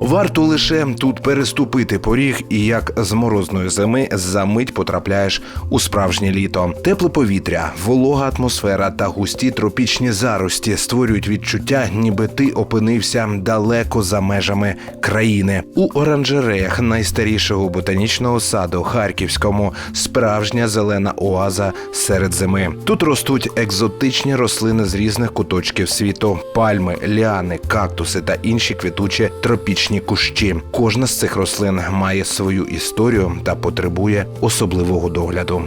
Варто лише тут переступити поріг, і як з морозної зими за мить потрапляєш у справжнє літо. Тепле повітря, волога атмосфера та густі тропічні зарості створюють відчуття, ніби ти опинився далеко за межами країни. У оранжереях найстарішого ботанічного саду Харківському справжня зелена оаза серед зими. Тут ростуть екзотичні рослини з різних куточків світу: пальми, ліани, кактуси та інші квітучі тропічні кущі. Кожна з цих рослин має свою історію та потребує особливого догляду.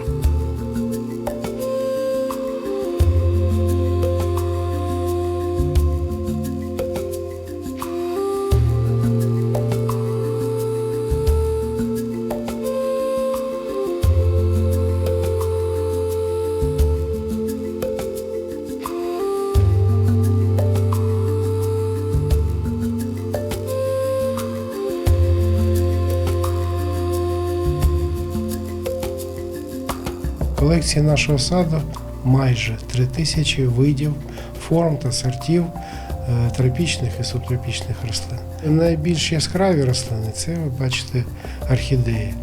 Колекції нашого саду майже три тисячі видів, форм та сортів е, тропічних і субтропічних рослин. Найбільш яскраві рослини це ви бачите орхідеї.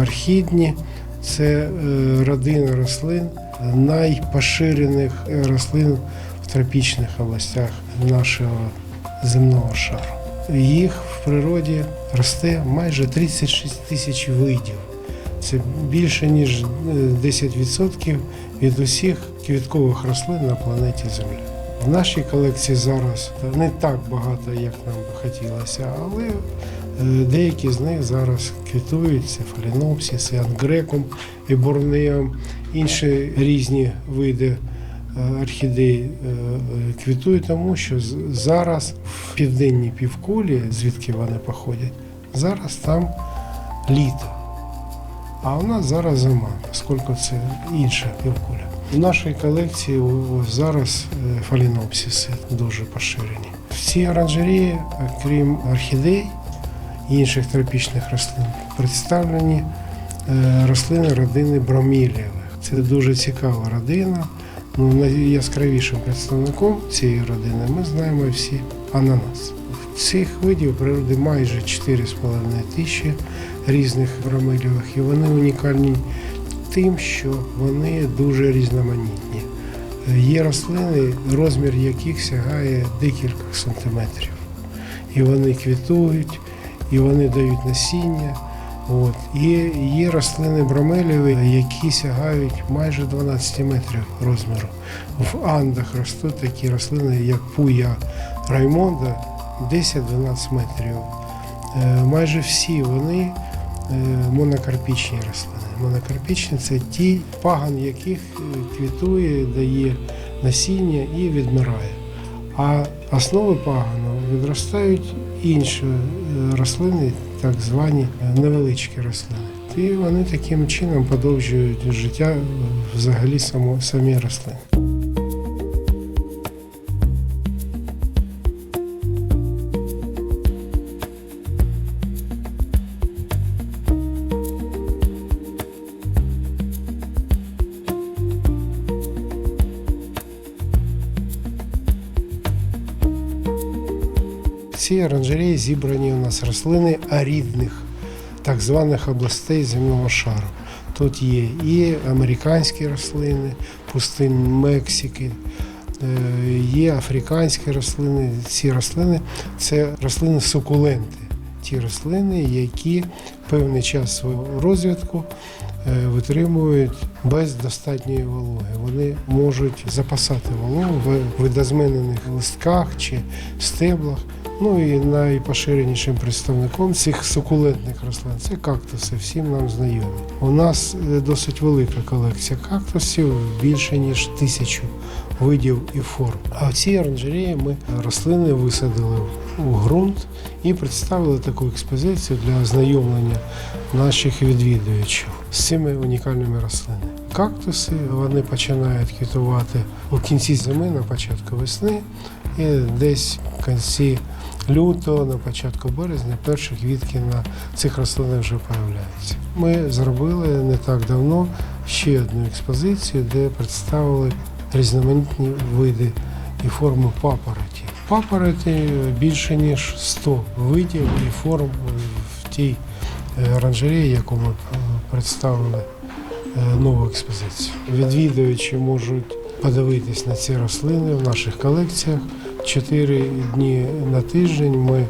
Орхідні це е, родина рослин найпоширених рослин в тропічних областях нашого земного шару. Їх в природі росте майже 36 тисяч видів. Це більше ніж е, 10% від усіх квіткових рослин на планеті Земля. В нашій колекції зараз не так багато, як нам би хотілося, але е, деякі з них зараз квітують. Це фалінопсис, і ангрекум, і борнеум, інші різні види е, орхідей е, е, квітують, тому що зараз в південній півкулі, звідки вони походять, зараз там літо. А у нас зараз зима, оскільки це інша півкуля. В нашій колекції зараз е, фалінопсиси дуже поширені. В цій оранжереї, крім орхідей і інших тропічних рослин, представлені е, рослини родини бромілієвих. Це дуже цікава родина. Ну, найяскравішим представником цієї родини ми знаємо всі ананас. Цих видів природи майже 4,5 тисячі різних бромелівих, і вони унікальні тим, що вони дуже різноманітні. Є рослини, розмір яких сягає декілька сантиметрів. І вони квітують, і вони дають насіння. От. І є рослини бромелєві, які сягають майже 12 метрів розміру. В Андах ростуть такі рослини, як пуя Раймонда, 10-12 метрів. Е, Майже всі вони е, монокарпічні рослини. Монокарпічні це ті, паган яких е, квітує, дає насіння і відмирає. А основи пагану відростають інші рослини, так звані невеличкі рослини. І вони таким чином подовжують життя взагалі само, самі рослини. Цій оранжереї зібрані у нас рослини арідних, так званих областей земного шару. Тут є і американські рослини, пустин Мексики, е, є африканські рослини. Ці рослини це рослини сукуленти. Ті рослини, які певний час свого розвитку е, витримують без достатньої вологи. Вони можуть запасати вологу в видозменених листках чи стеблах. Ну і найпоширенішим представником цих сукулентних рослин це кактуси, всім нам знайомі. У нас е, досить велика колекція кактусів, більше ніж тисячу видів і форм. А в цій оранжереї ми рослини висадили у ґрунт і представили таку експозицію для ознайомлення наших відвідувачів з цими унікальними рослинами. Кактуси вони починають квітувати у кінці зими, на початку весни, і десь в кінці лютого, на початку березня, перші квітки на цих рослинах вже появляються. Ми зробили не так давно ще одну експозицію, де представили різноманітні види і форми папороті. Папороті більше ніж 100 видів і форм в тій е, оранжереї, яку ми представили е, нову експозицію. Відвідувачі можуть подивитись на ці рослини в наших колекціях. Чотири дні на тиждень ми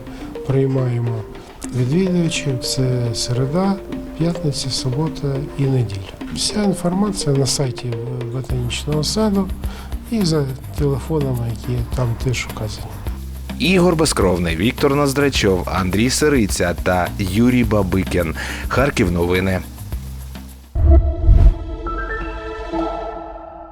приймаємо відвідувачів. Це середа, п'ятниця, субота і неділя. Вся інформація на сайті ботанічного саду і за телефонами, які там теж указані. Ігор Безкровний, Віктор Ноздрачов, Андрій Сириця та Юрій Бабикін. Харків новини.